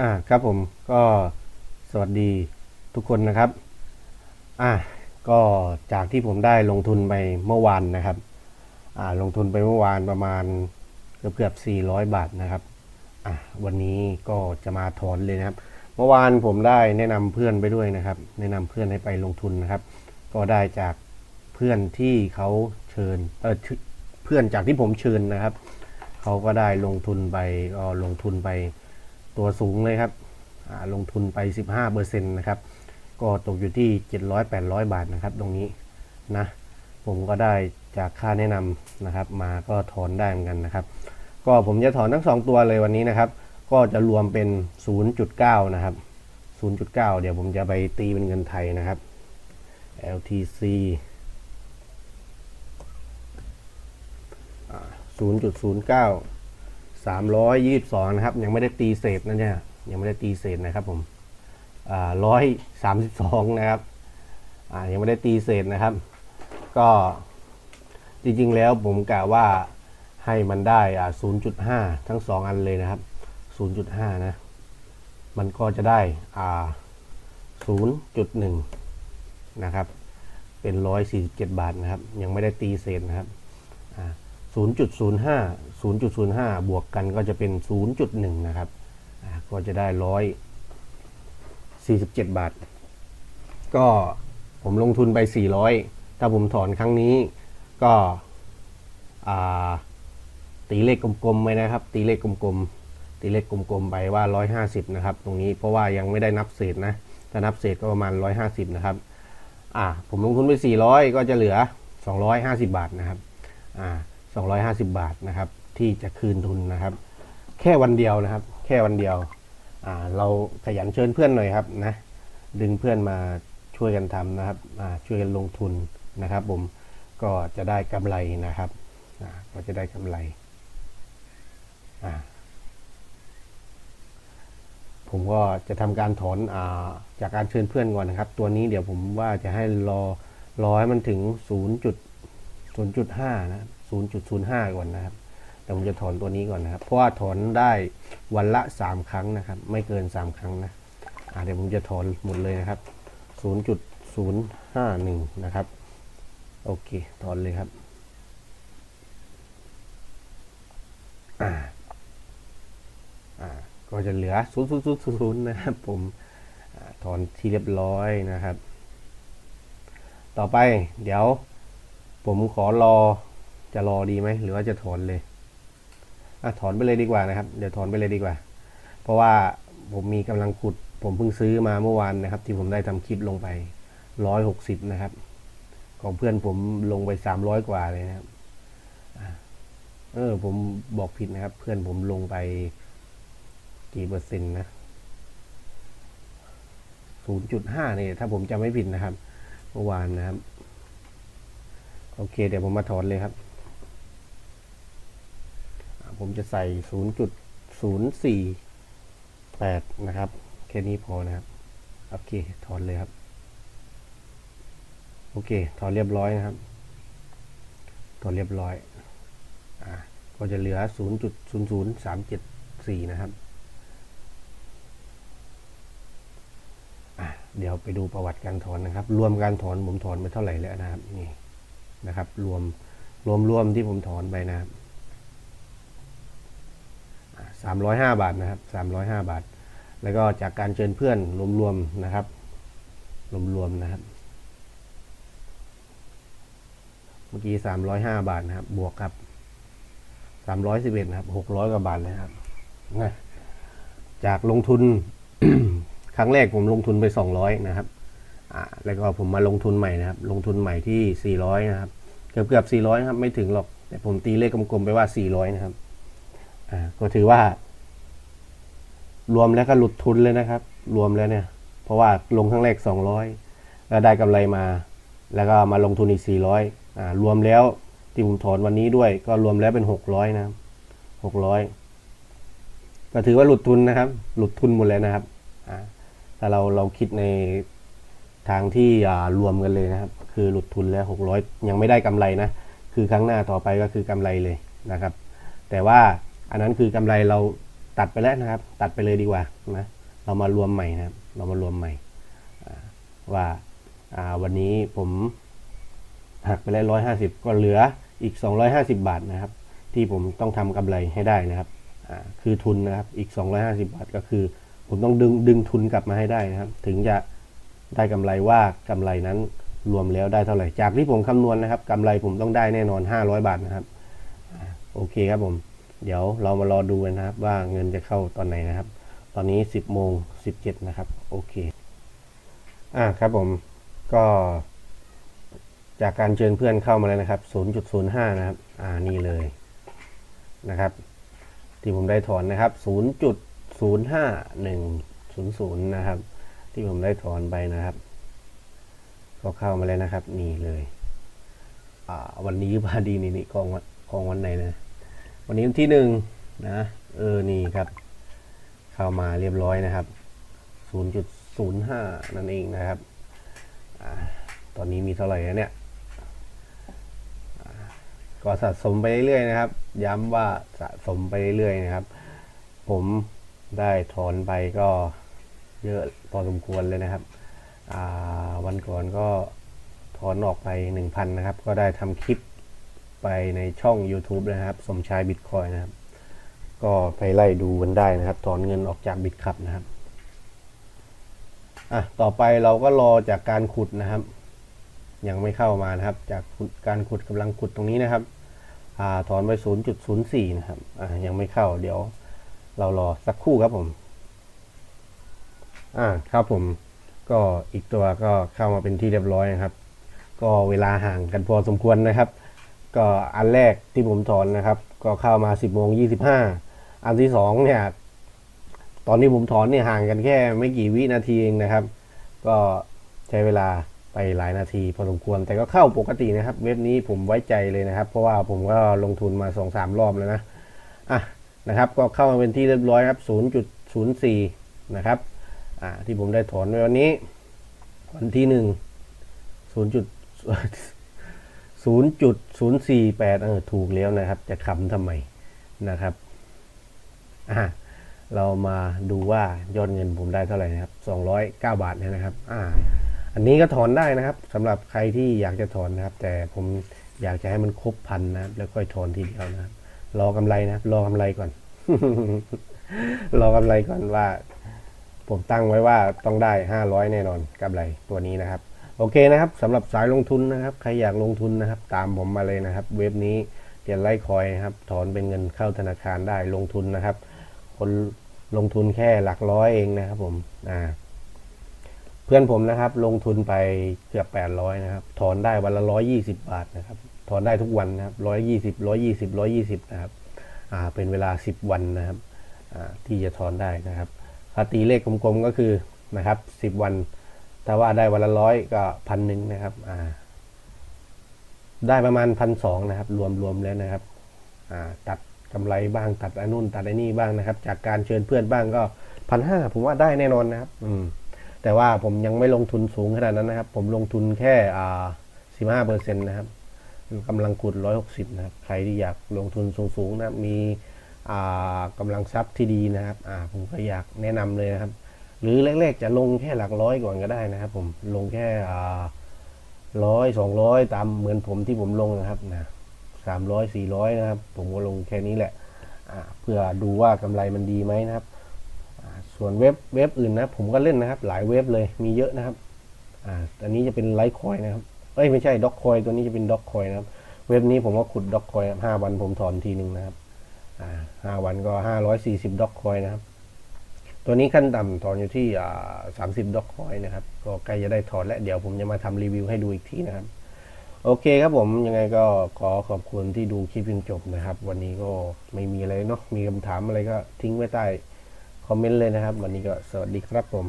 อ่าครับผมก็สวัสดีทุกคนนะครับ อ่าก็จากที่ผมได้ลงทุนไปเมื่อวานนะครับอ่าลงทุนไปเมื่อวานประมาณเกือบเกือบ400 บาทนะครับอะวันนี้ก็จะมาถอนเลยนะครับ เมื่อวานผมได้แนะนำเพื่อนไปด้วยนะครับ แนะนำเพื่อนให้ไปลงทุนนะครับ ก็ได้จากเพื่อนที่เขาเชิญเออชื่อเพื่อนจากที่ผมเชิญนะครับเขาก็ได้ลงทุนไปก็ลงทุนไป ตัวสูงเลยครับลงทุนไป 15%นะครับ ก็ตกอยู่ที่ 700-800 บาทนะครับ ตรงนี้นะ ผมก็ได้จากค่าแนะนำนะครับ มาก็ถอนได้เหมือนกันนะครับ ก็ผมจะถอนทั้งสองตัวเลยวันนี้นะครับ ก็จะรวมเป็น 0.9 นะครับ 0.9 เดี๋ยวผมจะไปตีเป็นเงินไทยนะครับ LTC 0.09 322 นะครับ ยังไม่ได้ตีเศษนะเนี่ยยังไม่ได้ตีเศษนะครับผมอ่า132นะครับอ่ายังไม่ได้ตีเศษนะครับ ก็จริงๆแล้วผมกะว่าให้มันได้อ่า0.5ทั้ง2อันเลยนะครับ0.5นย์จุดห้านะ มันก็จะได้อ่า0.1นะครับ เป็น147บเจ็ดบาทนะครับ ยังไม่ได้ตีเศษนะครับ 0.05 0.05 บวกกันก็จะเป็น 0.1 นะครับ ก็จะได้ 147 บาท ก็ผมลงทุนไป 400 ถ้าผมถอนครั้งนี้ก็ตีเลขกลมๆไปนะครับ ตีเลขกลมๆ ตีเลขกลมๆ ไปว่า 150 นะครับ ตรงนี้เพราะว่ายังไม่ได้นับเศษนะ ถ้านับเศษก็ประมาณ 150 นะครับ อ่า ผมลงทุนไป 400 ก็จะเหลือ 250 บาทนะครับ อ่า 250 บาทนะครับ ที่จะคืนทุนนะครับ แค่วันเดียวนะครับ แค่วันเดียวเราขยันเชิญเพื่อนหน่อยครับนะดึงเพื่อนมาช่วยกันทำนะครับช่วยกันลงทุนนะครับ ผมก็จะได้กำไรนะครับก็จะได้กำไรผมก็จะทำการถอนอาจากการเชิญเพื่อนก่อนนะครับ ตัวนี้เดี๋ยวผมว่าจะให้รอรอให้มันถึง 0.0.5 นะ 0.05 ก่อนนะครับ แต่ผมจะถอนตัวนี้ก่อนนะครับ เพราะว่าถอนได้วันละ 3 ครั้งนะครับ ไม่เกิน 3 ครั้งนะเดี๋ยวผมจะถอนหมดเลยนะครับ 0.051 นะครับ โอเค ถอนเลยครับอ่าอ่าก็จะเหลือ 0 0 0 0 นะครับผมอถอนที่เรียบร้อยนะครับ ต่อไปเดี๋ยวผมขอรอ จะรอดีไหมหรือว่าจะถอนเลยอะถอนไปเลยดีกว่านะครับ เดี๋ยวถอนไปเลยดีกว่า เพราะว่าผมมีกำลังขุด ผมเพิ่งซื้อมาเมื่อวานนะครับ ที่ผมได้ทำคลิปลงไปร้อยหกสิบนะครับ ของเพื่อนผมลงไปสามร้อยกว่าเลยนะครับเออผมบอกผิดนะครับ เพื่อนผมลงไปกี่เปอร์เซ็นต์นะศูนย์จุดห้าเนี่ยถ้าผมจำไม่ผิดนะครับ เมื่อวานนะครับ โอเค เดี๋ยวผมมาถอนเลยครับ ผมจะใส่ศูนย์จุดศูนย์สี่แปดนะครับ แค่นี้พอนะครับ โอเค ถอนเลยครับ โอเค ถอนเรียบร้อยนะครับ ถอนเรียบร้อย อ่า ก็จะเหลือศูนย์จุดศูนย์ศูนย์สามเจ็ดสี่นะครับเดี๋ยวไปดูประวัติการถอนนะครับ รวมการถอนผมถอนไปเท่าไหร่แล้วนะครับ นี่นะครับ รวมรวมรวมที่ผมถอนไปนะครับ สามร้อยห้าบาทนะครับสามร้อยห้าบาท แล้วก็จากการเชิญเพื่อนรวมๆนะครับ รวมๆนะครับ เมื่อกี้สามร้อยห้าบาทนะครับ บวกกับสามร้อยสิบเอ็ดนะครับหกร้อยกว่าบาทเลยครับนะจากลงทุน ครั้งแรกผมลงทุนไป 200 นะครับแล้วก็ผมมาลงทุนใหม่นะครับ ลงทุนใหม่ที่ 400 นะครับ เกือบเกือบ400 ครับ ไม่ถึงหรอก แต่ผมตีเลขกลมๆไปว่า 400 นะครับ อ่าก็ถือว่า รวมแล้วก็หลุดทุนเลยนะครับ รวมแล้วเนี่ย เพราะว่าลงครั้งแรก200แล้วได้กำไรมา แล้วก็มาลงทุนอีก400อ่ารวมแล้วที่ผมถอนวันนี้ด้วย ก็รวมแล้วเป็น600นะครับ600ก็ถือว่าหลุดทุนนะครับ หลุดทุนหมดแล้วนะครับอ่าถ้าเราเราคิดในทางที่รวมกันเลยนะครับ คือหลุดทุนแล้ว 600 ยังไม่ได้กำไรนะ คือครั้งหน้าต่อไปก็คือกำไรเลยนะครับ แต่ว่า อันนั้นคือกำไรเราตัดไปแล้วนะครับ ตัดไปเลยดีกว่านะเรามารวมใหม่นะครับ เรามารวมใหม่ว่าาวันนี้ผมหักไปแล้วร้อยห้าสิบก็เหลืออีกสองร้อยห้าสิบาทนะครับ ที่ผมต้องทำกำไรให้ได้นะครับคือทุนนะครับอีกสองร้อยห้าสิบาทก็คือ ผมต้องดึงดึงทุนกลับมาให้ได้นะครับ ถึงจะได้กำไรว่ากำไรนั้นรวมแล้วได้เท่าไหร่ จากที่ผมคำนวณนะครับกำไรผมต้องได้แน่นอน 500 บาทนะครับ โอเคครับผม เดี๋ยวเรามารอดูกันนะครับ ว่าเงินจะเข้าตอนไหนนะครับ ตอนนี้ 10โมง17 นะครับ โอเค อ่าครับผมก็ จากการเชิญเพื่อนเข้ามาแล้วนะครับ 0.05 นะครับ อ่านี่เลยนะครับ ที่ผมได้ถอนนะครับ 0.05100 นะครับ ที่ผมได้ถอนไปนะครับ ก็เข้ามาแล้วนะครับ นี่เลย อ่า วันนี้พาดีนี่นี่กองวันกองวันไหนนะ วันนี้วันที่หนึ่งนะ เออ นี่ครับ เข้ามาเรียบร้อยนะครับ 0.05 นั่นเองนะครับอตอนนี้มีเท่าไหร่แล้วเนี่ยอ่าก็สะสมไปเรื่อยๆนะครับ ย้ำว่าสะสมไปเรื่อยๆนะครับ ผมได้ถอนไปก็เยอะพอสมควรเลยนะครับ วันก่อนก็ถอนออกไป 1,000 นะครับ ก็ได้ทำคลิป ไปในช่อง YouTube นะครับ สมชายบิตคอยนะครับ ก็ไปไล่ดูกันได้นะครับ ถอนเงินออกจากบิตคับนะครับ อะ ต่อไปเราก็รอจากการขุดนะครับ ยังไม่เข้ามานะครับ จากการขุดกำลังขุดตรงนี้นะครับ อ่า ถอนไป 0.04 นะครับ อ่ายังไม่เข้า เดี๋ยว เรารอสักครู่ครับผม อ่า ครับผม ก็อีกตัวก็เข้ามาเป็นที่เรียบร้อยนะครับก็เวลาห่างกันพอสมควรนะครับ ก็อันแรกที่ผมถอนนะครับ ก็เข้ามา 10โมง25อันที่สองเนี่ย ตอนที่ผมถอนเนี่ยห่างกันแค่ไม่กี่วินาทีเองนะครับ ก็ใช้เวลาไปหลายนาทีพอสมควร แต่ก็เข้าปกตินะครับ เว็บนี้ผมไว้ใจเลยนะครับ เพราะว่าผมก็ลงทุนมา2อสามรอบแล้วนะอะนะครับ ก็เข้ามาเป็นที่เรียบร้อยครับ 0.04 นะครับอ่าที่ผมได้ถอนในวันนี้ วันที่หนึ่ งศูนย์จุดศูนย์จุดศูนย์สี่แปดเออถูกแล้วนะครับ จะขำทำไมนะครับอ่าเรามาดูว่ายอดเงินผมได้เท่าไหร่นะครับสองร้อยเก้าบาทเนี่ยนะครับอ่าอันนี้ก็ถอนได้นะครับสำหรับใครที่อยากจะถอนนะครับ แต่ผมอยากจะให้มันครบพันนะครับ แล้วค่อยถอนทีเดียวนะครับ รอกำไรนะครับ รอกำไรก่อน รอกำไรก่อนว่า ผมตั้งไว้ว่าต้องได้ 500 แน่นอนกำไรตัวนี้นะครับ โอเคนะครับสำหรับสายลงทุนนะครับ ใครอยากลงทุนนะครับ ตามผมมาเลยนะครับ เว็บนี้เปลี่ยนไล่คอยนะครับ ถอนเป็นเงินเข้าธนาคารได้ลงทุนนะครับ คนลงทุนแค่หลักร้อยเองนะครับผมอ่าเพื่อนผมนะครับ ลงทุนไปเกือบ800นะครับ ถอนได้วันละ120บาทนะครับ ถอนได้ทุกวันนะครับ120 120 120นะครับอ่าเป็นเวลา10วันนะครับอ่าที่จะถอนได้นะครับถ้าตีเลขกลมๆก็คือนะครับสิบวัน ถ้าว่าได้วันละร้อยก็พันหนึ่งนะครับ อ่า ได้ประมาณพันสองนะครับ รวมๆแล้วนะครับ อ่า ตัดกำไรบ้างตัดอนนู่นตัดไอ้นี่บ้างนะครับ จากการเชิญเพื่อนบ้างก็พันห้าผมว่าได้แน่นอนนะครับ อืม แต่ว่าผมยังไม่ลงทุนสูงขนาดนั้นนะครับ ผมลงทุนแค่อ่าสิบห้าเปอร์เซ็นต์นะครับกำลังขุดร้อยหกสิบนะครับ ใครที่อยากลงทุนสูงๆนะมีอ่ากำลังทรัพย์ที่ดีนะครับอ่าผมก็อยากแนะนำเลยนะครับ หรือแรกๆจะลงแค่หลักร้อยก่อนก็ได้นะครับ ผมลงแค่ร้อยสองร้อยตามเหมือนผมที่ผมลงนะครับนะสามร้อยสี่ร้อยนะครับ ผมก็ลงแค่นี้แหละเพื่อดูว่ากำไรมันดีไหมนะครับ ส่วนเว็บเว็บอื่นนะผมก็เล่นนะครับ หลายเว็บเลยมีเยอะนะครับอ่าอันนี้จะเป็นไลท์คอยนะครับเอ้ยไม่ใช่ด็อกคอยตัวนี้จะเป็นด็อกคอยนะครับ เว็บนี้ผมก็ขุดด็อกคอยห้าวันผมถอนทีหนึ่งนะครับอ่าห้าวันก็ห้าร้อยสี่สิบด็อกคอยนะครับ ตัวนี้ขั้นต่ำถอนอยู่ที่สามสิบด็อกคอยนะครับ ก็ใกล้จะได้ถอนแล้วเดี๋ยวผมจะมาทำรีวิวให้ดูอีกทีนะครับ โอเคครับผมยังไงก็ขอขอบคุณที่ดูคลิปจนจบนะครับ วันนี้ก็ไม่มีอะไรเนาะมีคำถามอะไรก็ทิ้งไว้ใต้คอมเมนต์เลยนะครับ วันนี้ก็สวัสดีครับผม